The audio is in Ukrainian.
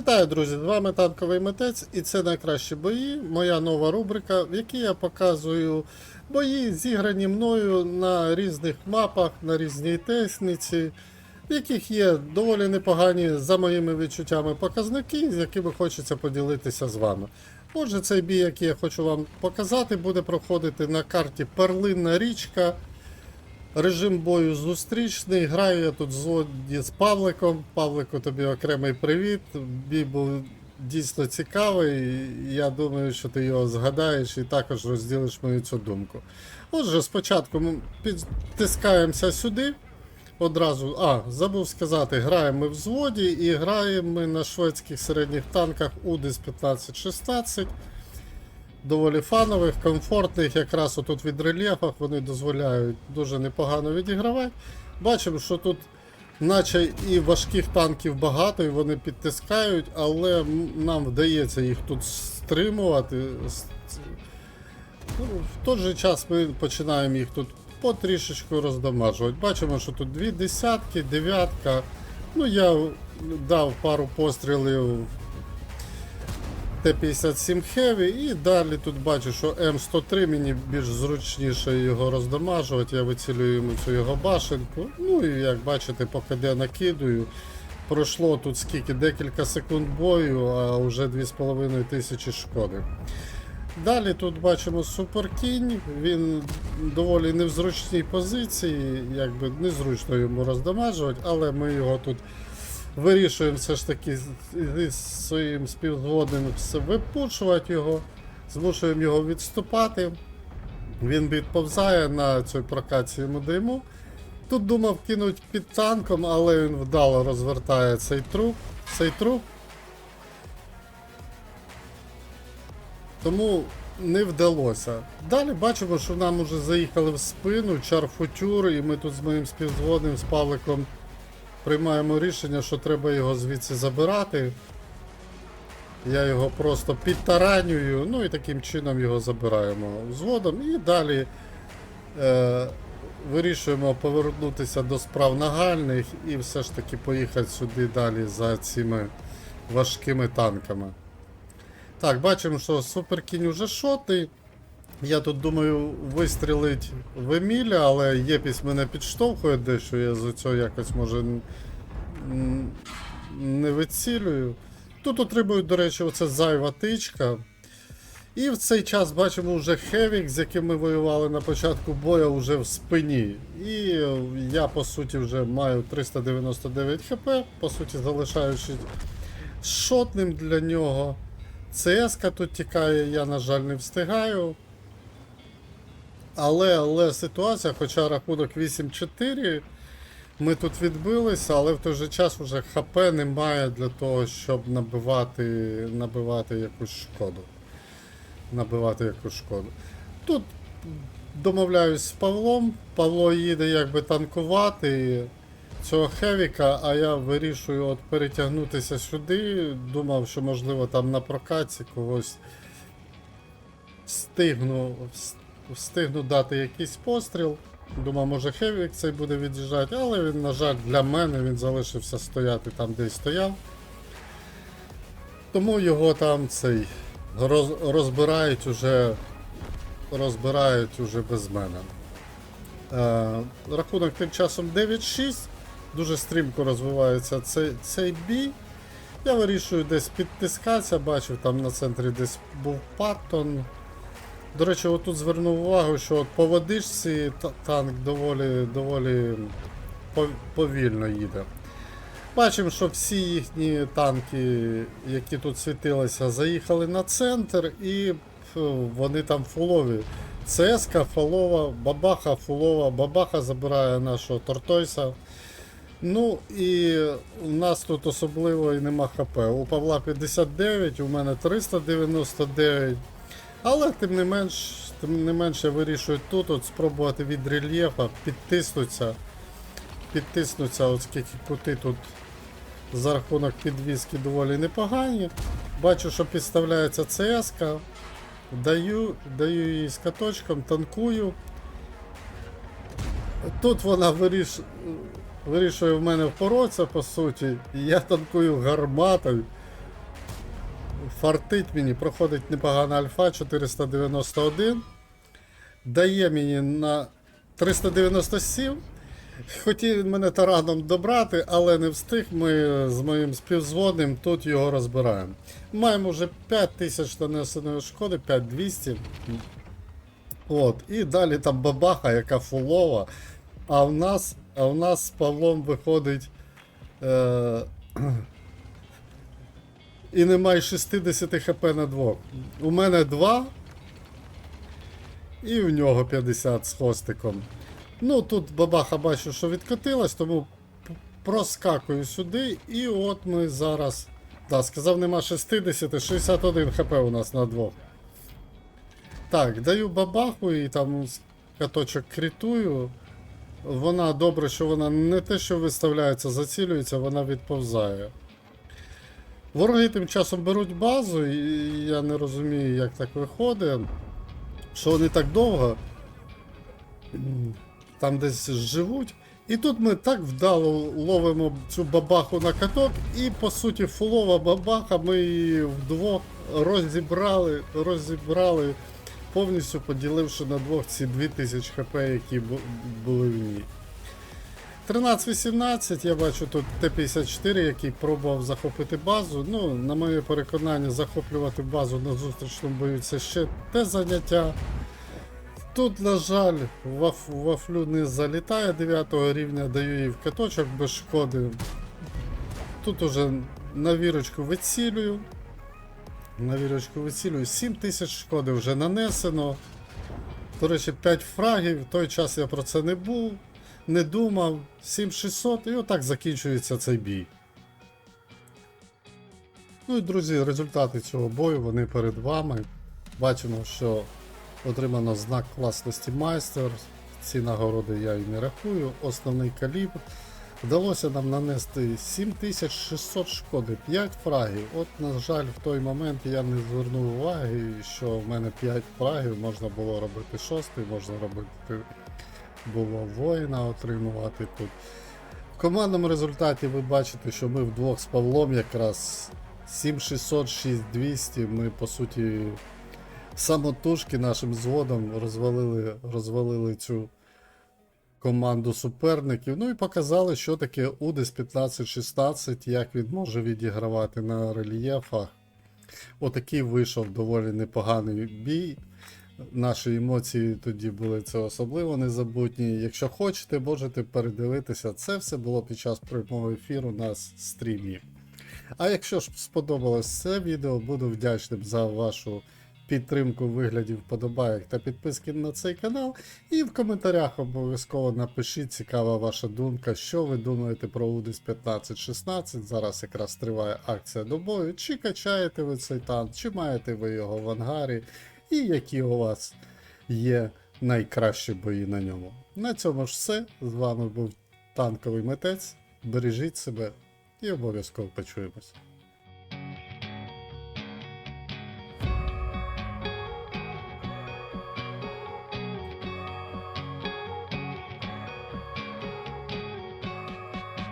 Вітаю, друзі! З вами танковий митець, і це найкращі бої. Моя нова рубрика, в якій я показую бої, зіграні мною на різних мапах, на різній техніці, в яких є доволі непогані, за моїми відчуттями, показники, з якими хочеться поділитися з вами. Отже, цей бій, який я хочу вам показати, буде проходити на карті Перлинна річка. Режим бою зустрічний. Граю я тут згодні з Павликом. Павлику, тобі окремий привіт. Бій був дійсно цікавий. Я думаю, що ти його згадаєш і також розділиш мою цю думку. Отже, спочатку ми підтискаємося сюди. Одразу, а, забув сказати, граємо ми в зводі і граємо ми на шведських середніх танках УДИС 1516 доволі фанових, комфортних, якраз отут від рельєфах вони дозволяють дуже непогано відігравати. Бачимо, що тут наче і важких танків багато, і вони підтискають, але нам вдається їх тут стримувати. Ну, в той же час ми починаємо їх тут потрішечку роздамажувати. Бачимо, що тут дві десятки, дев'ятка. Ну, я дав пару пострілів Т-57 Heavy і далі тут бачу, що М103 мені більш зручніше його роздамажувати, я вицілюю йому цю його башенку. Ну і як бачите, поки де накидую. Пройшло тут скільки декілька секунд бою, а вже 2,5 тисячі шкоди. Далі тут бачимо суперкінь, він доволі не в зручній позиції, якби незручно йому роздамажувати, але ми його тут вирішуємо все ж таки з- з своїм співзводним все випушувати його, змушуємо його відступати. Він відповзає на цю прокацію йому даємо. Тут думав кинуть під танком, але він вдало розвертає цей труп. Цей труп. Тому не вдалося. Далі бачимо, що нам уже заїхали в спину, чарфутюр, і ми тут з моїм співзводним з Павликом приймаємо рішення, що треба його звідси забирати. Я його просто підтаранюю, ну і таким чином його забираємо згодом. І далі е, вирішуємо повернутися до справ нагальних і все ж таки поїхати сюди далі за цими важкими танками. Так, бачимо, що суперкінь уже шотий. Я тут думаю вистрілить в Еміля, але Єпісь мене підштовхує дещо, я з цього якось може не вицілюю. Тут отримую, до речі, оце зайва тичка. І в цей час бачимо вже Хевік, з яким ми воювали на початку бою, вже в спині. І я, по суті, вже маю 399 хп, по суті, залишаючись шотним для нього. ЦСК тут тікає, я, на жаль, не встигаю. Але, але ситуація, хоча рахунок 8-4, ми тут відбилися, але в той же час вже ХП немає для того, щоб набивати, набивати якусь шкоду. Набивати якусь шкоду. Тут домовляюсь з Павлом. Павло їде якби танкувати цього Хевіка, а я вирішую от перетягнутися сюди. Думав, що можливо там на прокаці когось встигну, вс- встигну дати якийсь постріл. Думав, може Хевік цей буде від'їжджати, але він, на жаль, для мене він залишився стояти там, де й стояв. Тому його там цей роз, розбирають уже розбирають уже без мене. Е, рахунок тим часом 9-6. Дуже стрімко розвивається цей, цей бій. Я вирішую десь підтискатися, бачив, там на центрі десь був Паттон. До речі, отут звернув увагу, що от по водичці танк доволі, доволі повільно їде. Бачимо, що всі їхні танки, які тут світилися, заїхали на центр і вони там фулові. ЦСК, фолова, бабаха, фулова, бабаха забирає нашого Тортойса. Ну і у нас тут особливо і нема ХП. У Павла 59, у мене 399. Але тим не менш, тим не менш я вирішую тут от спробувати від рельєфа підтиснутися. Підтиснутися, оскільки кути тут за рахунок підвіски доволі непогані. Бачу, що підставляється ЦСК. Даю, даю її з каточком, танкую. Тут вона виріш... вирішує в мене впоротися, по суті. І я танкую гарматою. Фартить мені, проходить непогана альфа 491. Дає мені на 397. Хотів мене тараном добрати, але не встиг. Ми з моїм співзводним тут його розбираємо. Маємо вже 5000 нанесеної шкоди, 5200. От, і далі там бабаха, яка фулова. А в нас, а в нас з Павлом виходить. Е- і немає 60 хп на двох. У мене 2. І в нього 50 з хвостиком. Ну, тут бабаха бачу, що відкотилась, тому проскакую сюди. І от ми зараз. Так, сказав, нема 60, 61 хп у нас на двох. Так, даю бабаху і там каточок крітую. Вона добре, що вона не те, що виставляється, зацілюється, вона відповзає. Вороги тим часом беруть базу, і я не розумію, як так виходить. Що вони так довго там десь живуть. І тут ми так вдало ловимо цю бабаху на каток, і по суті фулова бабаха, ми її вдвох розібрали, розібрали, повністю поділивши на двох ці 2000 хп, які були в ній. 13-18, я бачу тут Т-54, який пробував захопити базу. Ну, на моє переконання, захоплювати базу на зустрічному бою це ще те заняття. Тут, на жаль, ваф, вафлю не залітає 9 рівня, даю їй в каточок без шкоди. Тут уже на вірочку вицілюю. На вірочку вицілюю. 7 тисяч шкоди вже нанесено. До речі, 5 фрагів. В той час я про це не був, не думав. 7600 і отак закінчується цей бій. Ну і друзі, результати цього бою вони перед вами. Бачимо, що отримано знак класності майстер. Ці нагороди я і не рахую. Основний калібр. Вдалося нам нанести 7600 шкоди, 5 фрагів. От, на жаль, в той момент я не звернув уваги, що в мене 5 фрагів, можна було робити 6, можна робити було воїна отримувати тут. В командному результаті ви бачите, що ми вдвох з Павлом якраз 7600, 6200. Ми по суті самотужки нашим зводом розвалили, розвалили цю команду суперників. Ну і показали, що таке УДИС 1516, як він може відігравати на рельєфах. Отакий вийшов доволі непоганий бій. Наші емоції тоді були це особливо незабутні. Якщо хочете, можете передивитися. Це все було під час прямого ефіру на стрімі. А якщо ж сподобалось це відео, буду вдячним за вашу підтримку в вигляді вподобайок та підписки на цей канал. І в коментарях обов'язково напишіть, цікава ваша думка, що ви думаєте про UDIS 1516. Зараз якраз триває акція до бою. Чи качаєте ви цей танк, чи маєте ви його в ангарі, і які у вас є найкращі бої на ньому. На цьому ж все. З вами був танковий митець. Бережіть себе і обов'язково почуємось.